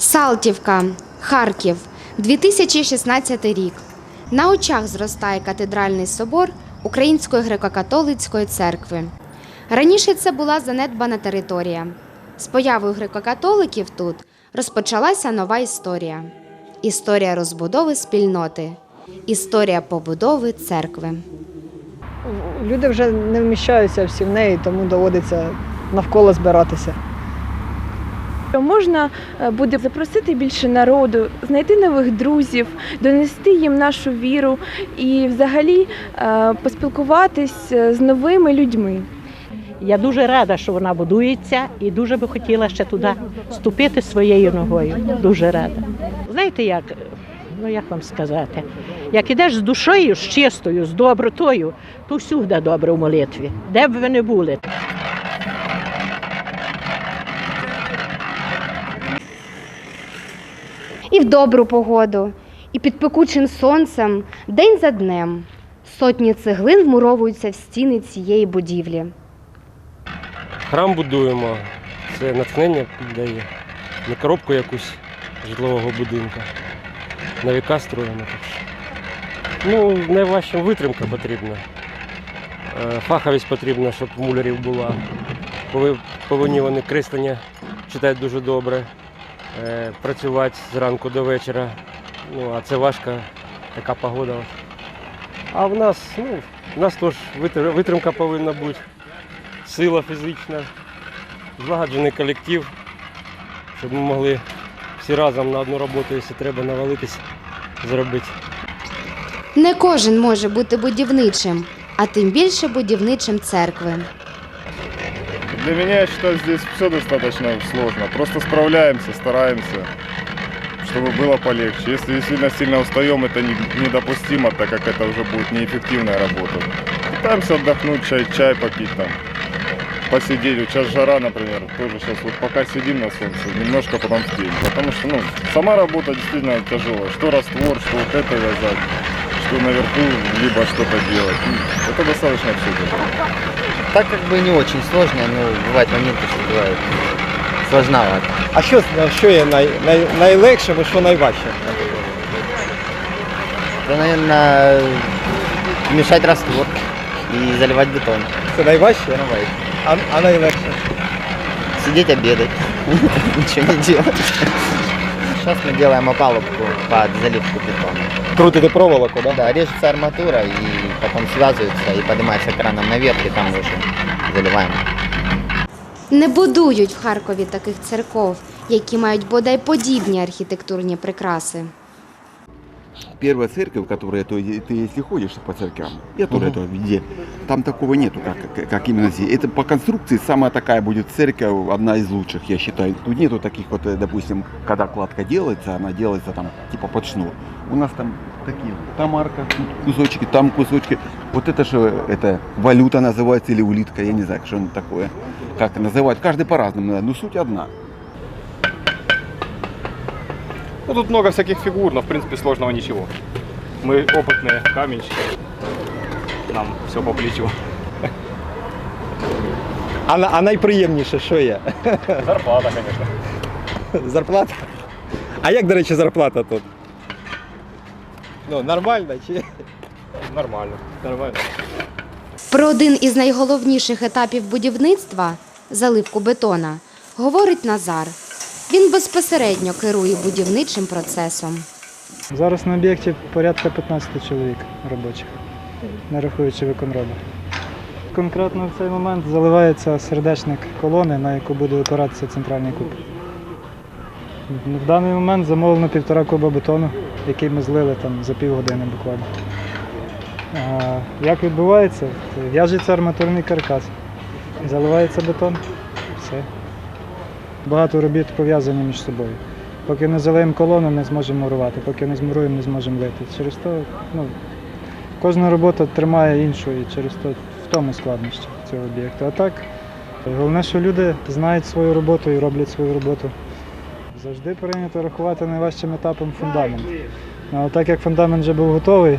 Салтівка, Харків, 2016 рік. На очах зростає катедральний собор Української греко-католицької церкви. Раніше це була занедбана територія. З появою греко-католиків тут розпочалася нова історія. Історія розбудови спільноти, історія побудови церкви. Люди вже не вміщаються всі в неї, тому доводиться навколо збиратися. Можна е, буде запросити більше народу, знайти нових друзів, донести їм нашу віру і взагалі е, поспілкуватись е, з новими людьми. Я дуже рада, що вона будується, і дуже би хотіла ще туди ступити своєю ногою. Дуже рада. Знаєте, як, ну як вам сказати, як ідеш з душою, з чистою, з добротою, то всюди добре в молитві, де б ви не були. І в добру погоду, і під пекучим сонцем, день за днем. Сотні цеглин вмуровуються в стіни цієї будівлі. Храм будуємо, це натхнення дає. Не коробку якусь житлового будинку. На віка строїмо. Ну, найважче витримка потрібна. Е, Фаховість потрібна, щоб мулярів була. Повинні вони креслення читати дуже добре, працювати зранку до вечора. Ну, а це важко, така погода. А в нас, ну, в нас теж витримка повинна бути сила фізична, злагоджений колектив, щоб ми могли всі разом на одну роботу, якщо треба навалитись, зробити. Не кожен може бути будівничим, а тим більше будівничим церкви. Для меня, я считаю, здесь все достаточно сложно. Просто справляемся, стараемся, чтобы было полегче. Если действительно сильно устаем, это не- недопустимо, так как это уже будет неэффективная работа. Пытаемся отдохнуть, чай, чай попить там, посидеть. Сейчас жара, например, тоже сейчас вот пока сидим на солнце, немножко потом в тень. Потому что, ну, сама работа действительно тяжелая. Что раствор, что вот это вязать, что наверху, либо что-то делать. Это достаточно все тяжело. Так как бы не очень сложно, но бывают моменты, что бывает сложновато. А що, що є най, най, найлегшим і що найважче? Это, наверное, мешать раствор и заливать бетон. Це найважче, Бывает. а, а найлегше. Сидеть обедать, ничего не делать. Сейчас мы делаем опалубку под заливку бетона. Крутити проволоку, да? Да, режется арматура и потом связывается и поднимается краном наверх, и там уже заливаем. Не будують в Харкові таких церков, які мають бодай подібні архітектурні прикраси. Первая церковь, которая, то ты если ходишь по церквям, я тоже это везде, там такого нету, как, как- именно здесь. Это по конструкции самая такая будет церковь, одна из лучших, я считаю. Тут нету таких вот, э, допустим, когда кладка делается, она делается там типа под шнур. У нас там такие, там арка, кусочки, там кусочки. Вот это же, это валюта называется или улитка, я не знаю, что это такое. Как называют, каждый по-разному, но суть одна. Ну, тут много всяких фигур, но в принципе сложного ничего. Мы опытные каменщики. Нам все по плечу. А, на- а найприємніше, що є? Зарплата, конечно. Зарплата? А як, до речі, зарплата тут? Ну, нормально чи? Нормально. Нормально. Про один із найголовніших етапів будівництва заливку бетона говорить Назар. Він безпосередньо керує будівничим процесом. Зараз на об'єкті порядка 15 чоловік робочих, не рахуючи виконроба. Конкретно в цей момент заливається сердечник колони, на яку буде опиратися центральний куб. В даний момент замовлено півтора куба бетону, який ми злили там за півгодини буквально. Як відбувається? В'яжеться арматурний каркас, заливається бетон, все. Багато робіт пов'язані між собою. Поки не залиємо колону, не зможемо мурувати, поки не змуруємо, не зможемо лити. Через то ну, кожна робота тримає іншу і через то в тому складнощі цього об'єкту. А так, головне, що люди знають свою роботу і роблять свою роботу. Завжди прийнято рахувати найважчим етапом фундамент. Ну, А так як фундамент вже був готовий,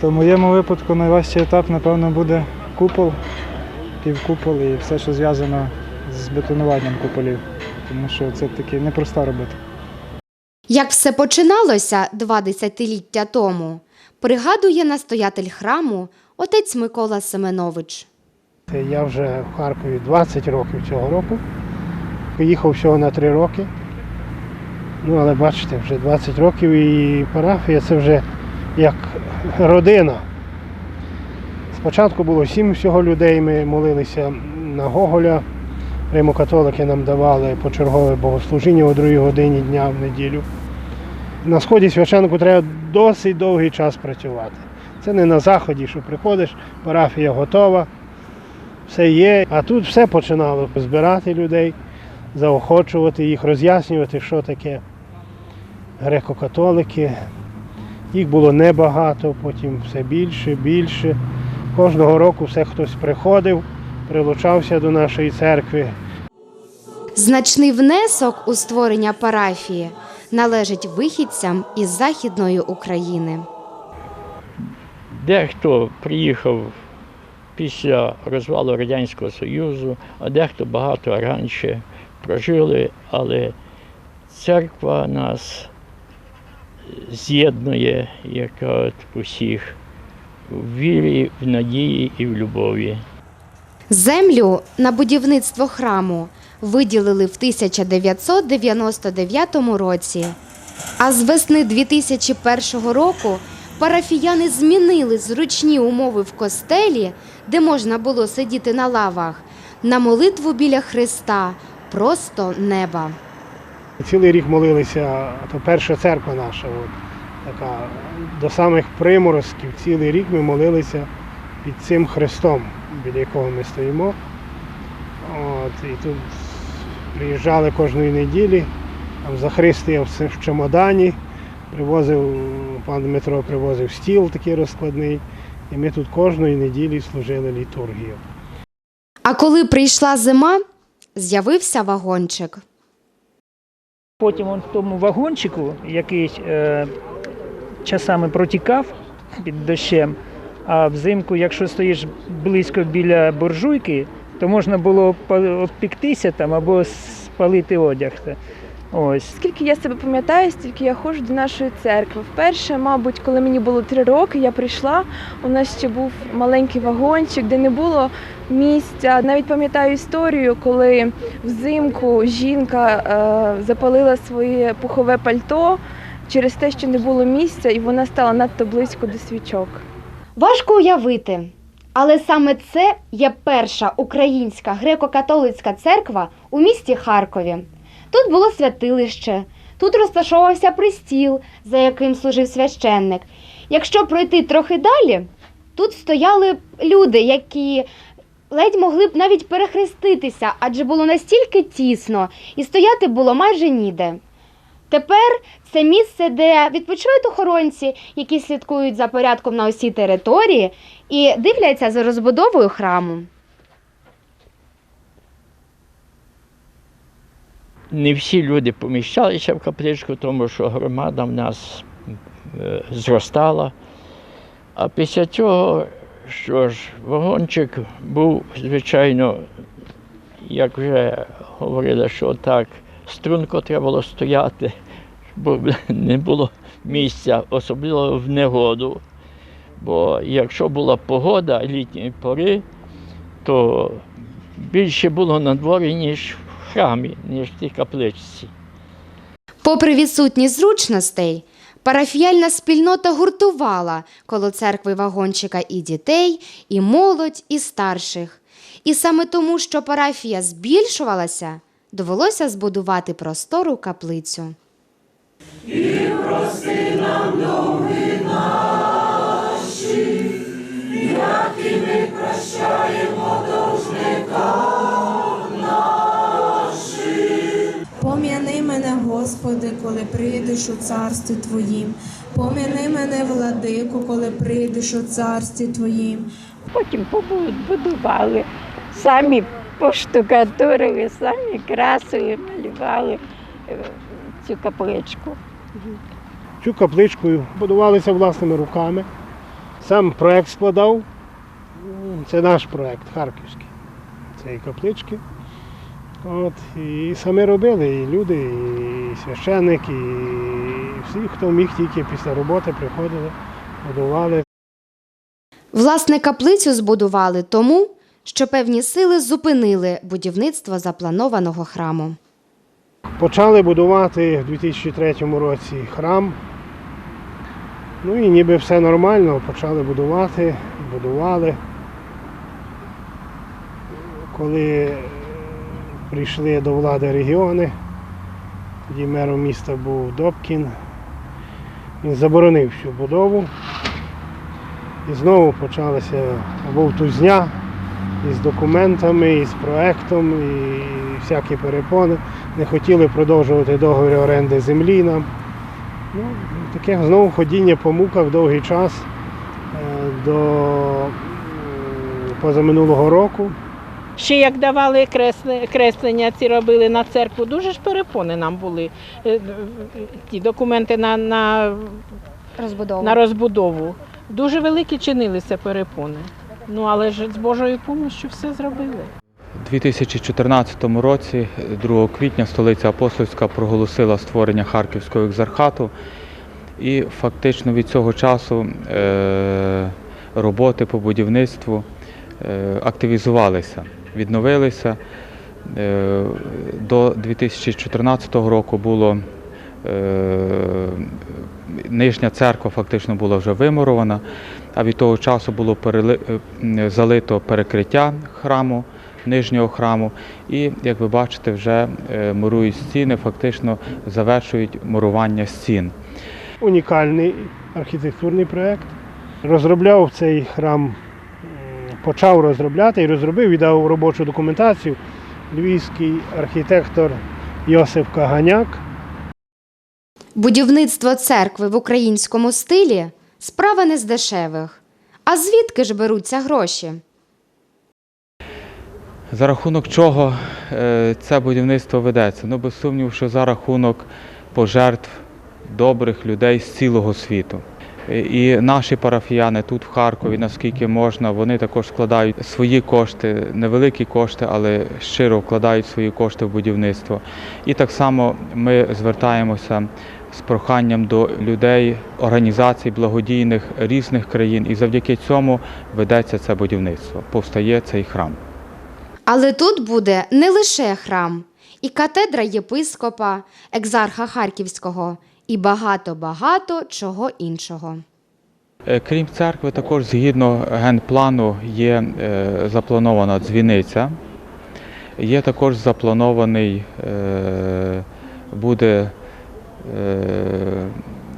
то в моєму випадку найважчий етап, напевно, буде купол, півкупол і все, що зв'язано з бетонуванням куполів. тому що це таки непроста робота. Як все починалося два десятиліття тому, пригадує настоятель храму отець Микола Семенович. Я вже в Харкові 20 років цього року. Поїхав всього на 3 роки. Ну, але бачите, вже 20 років і парафія це вже як родина. Спочатку було сім всього людей, ми молилися на Гоголя. Римо-католики нам давали почергове богослужіння о 2 годині дня в неділю. На сході священнику треба досить довгий час працювати. Це не на заході, що приходиш, парафія готова, все є. А тут все починало збирати людей, заохочувати їх, роз'яснювати, що таке греко-католики. Їх було небагато, потім все більше, більше. Кожного року все хтось приходив, прилучався до нашої церкви. Значний внесок у створення парафії належить вихідцям із Західної України. Дехто приїхав після розвалу Радянського Союзу, а дехто багато раніше прожили, але церква нас з'єднує, от усіх в вірі, в надії і в любові. Землю на будівництво храму виділили в 1999 році. А з весни 2001 року парафіяни змінили зручні умови в костелі, де можна було сидіти на лавах, на молитву біля Христа, просто неба. Цілий рік молилися, то перша церква наша, от, така, до самих приморозків, цілий рік ми молилися під цим хрестом, біля якого ми стоїмо. От, і тут приїжджали кожної неділі, там Захристия в чемодані, привозив, пан Дмитро привозив стіл такий розкладний, і ми тут кожної неділі служили літургію. А коли прийшла зима, з'явився вагончик. Потім он в тому вагончику, який е, часами протікав під дощем, а взимку, якщо стоїш близько біля буржуйки, то можна було обпіктися там або спалити одяг. Ось. Скільки я себе пам'ятаю, стільки я ходжу до нашої церкви. Вперше, мабуть, коли мені було три роки, я прийшла. У нас ще був маленький вагончик, де не було місця. Навіть пам'ятаю історію, коли взимку жінка е, запалила своє пухове пальто через те, що не було місця, і вона стала надто близько до свічок. Важко уявити, але саме це є перша українська греко-католицька церква у місті Харкові. Тут було святилище, тут розташовувався пристіл, за яким служив священник. Якщо пройти трохи далі, тут стояли люди, які ледь могли б навіть перехреститися, адже було настільки тісно, і стояти було майже ніде. Тепер це місце, де відпочивають охоронці, які слідкують за порядком на усій території і дивляться за розбудовою храму. Не всі люди поміщалися в капличку, тому що громада в нас е, зростала. А після цього, що ж, вагончик був, звичайно, як вже говорили, що так, струнко треба було стояти, бо не було місця, особливо в негоду. Бо якщо була погода літньої пори, то більше було на дворі, ніж в храмі, ніж в тій капличці. Попри відсутність зручностей, парафіяльна спільнота гуртувала коло церкви вагончика і дітей, і молодь, і старших. І саме тому, що парафія збільшувалася, довелося збудувати простору каплицю. Як і ми прощаємо дошникам. Пом'яни мене, Господи, коли прийдеш у царстві Твоїм. Пом'яни мене, владику, коли прийдеш у царстві Твоїм. Потім побудували, самі поштукатурили, самі красили, малювали е, цю капличку. Цю капличку будувалися власними руками. Сам проект складав. Це наш проект харківський цієї каплички. От, і самі робили, і люди, і священники, і всі, хто міг тільки після роботи приходили, будували. Власне, каплицю збудували тому, що певні сили зупинили будівництво запланованого храму. Почали будувати в 2003 році храм. Ну і ніби все нормально, почали будувати, будували. Коли прийшли до влади регіони, тоді мером міста був Добкін, він заборонив всю будову. І знову почалася вовтузня із документами, із проектом, і всякі перепони. Не хотіли продовжувати договір оренди землі нам. Ну, таке знову ходіння по муках довгий час е, до позаминулого року. Ще як давали креслення, ці робили на церкву, дуже ж перепони нам були. е, е, Ті документи на, на, Розбудову. на розбудову. Дуже великі чинилися перепони. Ну але ж з Божою допомогою все зробили. У 2014 році, 2 квітня, столиця Апостольська проголосила створення Харківського екзархату, і фактично від цього часу е, роботи по будівництву е, активізувалися, відновилися. Е, До 2014 року було нижня церква фактично була вже вимурована, а від того часу було перели- е, залито перекриття храму, нижнього храму. І, як ви бачите, вже е, мурують стіни, фактично завершують мурування стін. Унікальний архітектурний проєкт. Розробляв цей храм, почав розробляти і розробив, віддав робочу документацію львівський архітектор Йосиф Каганяк. Будівництво церкви в українському стилі справа не з дешевих. А звідки ж беруться гроші? За рахунок чого е, це будівництво ведеться? Ну, без сумніву, що за рахунок пожертв добрих людей з цілого світу. І наші парафіяни тут в Харкові, наскільки можна, вони також складають свої кошти, невеликі кошти, але щиро вкладають свої кошти в будівництво. І так само ми звертаємося з проханням до людей, організацій благодійних різних країн, і завдяки цьому ведеться це будівництво, повстає цей храм. Але тут буде не лише храм, і катедра єпископа, екзарха Харківського, і багато-багато чого іншого. Е, Крім церкви, також згідно генплану є е, запланована дзвіниця. Є також запланований е, буде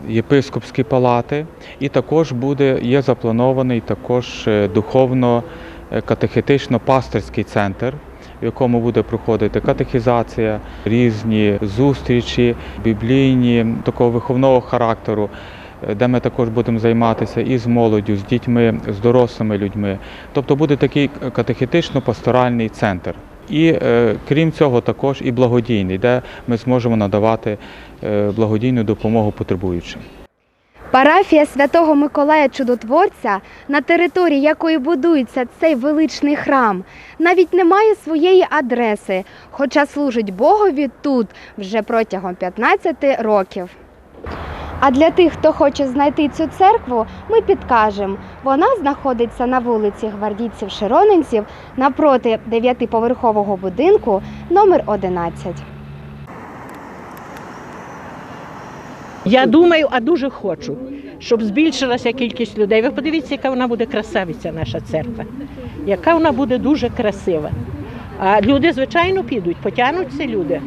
єпископські палати, і також буде, є запланований також е, духовно-катехетично-пасторський центр, в якому буде проходити катехізація, різні зустрічі, біблійні, такого виховного характеру, е, де ми також будемо займатися і з молоддю, з дітьми, з дорослими людьми. Тобто буде такий катехетично-пасторальний центр. І е, крім цього, також і благодійний, де ми зможемо надавати е, благодійну допомогу потребуючим. Парафія Святого Миколая Чудотворця, на території якої будується цей величний храм, навіть не має своєї адреси, хоча служить Богові тут вже протягом 15 років. А для тих, хто хоче знайти цю церкву, ми підкажемо. Вона знаходиться на вулиці Гвардійців-Широнинців напроти дев'ятиповерхового будинку номер 11. Я думаю, а дуже хочу, щоб збільшилася кількість людей. Ви подивіться, яка вона буде красавиця, наша церква, яка вона буде дуже красива. А люди, звичайно, підуть, потягнуться люди.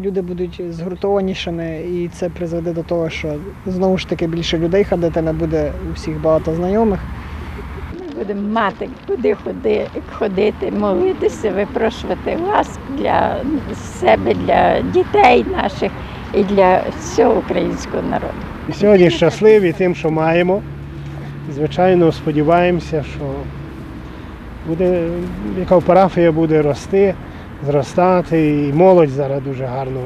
Люди будуть згуртованішими, і це призведе до того, що знову ж таки більше людей ходитиме, буде у всіх багато знайомих. Ми Будемо мати куди ходи, ходити, молитися, випрошувати ласк для себе, для дітей наших і для всього українського народу. І сьогодні щасливі тим, що маємо. Звичайно, сподіваємося, що буде, яка парафія буде рости, зростати, і молодь зараз дуже гарно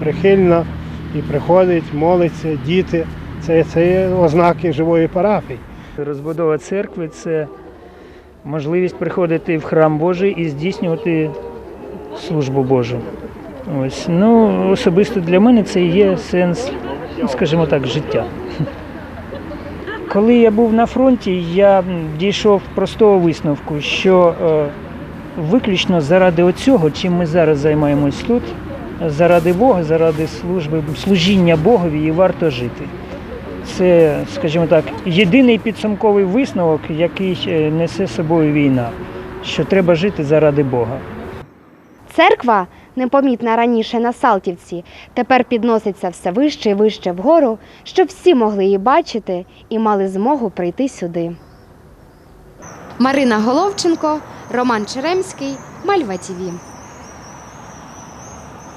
прихильна і приходить, молиться, діти. Це, це є ознаки живої парафії. Розбудова церкви це можливість приходити в храм Божий і здійснювати службу Божу. Ось. Ну, особисто для мене це є сенс, скажімо так, життя. Коли я був на фронті, я дійшов простого висновку, що е, виключно заради оцього, чим ми зараз займаємось тут, заради Бога, заради служби, служіння Богові і варто жити. Це, скажімо так, єдиний підсумковий висновок, який е, несе собою війна, що треба жити заради Бога. Церква, непомітна раніше на Салтівці, тепер підноситься все вище і вище вгору, щоб всі могли її бачити і мали змогу прийти сюди. Марина Головченко, Роман Черемський, Мальва ТІВІ.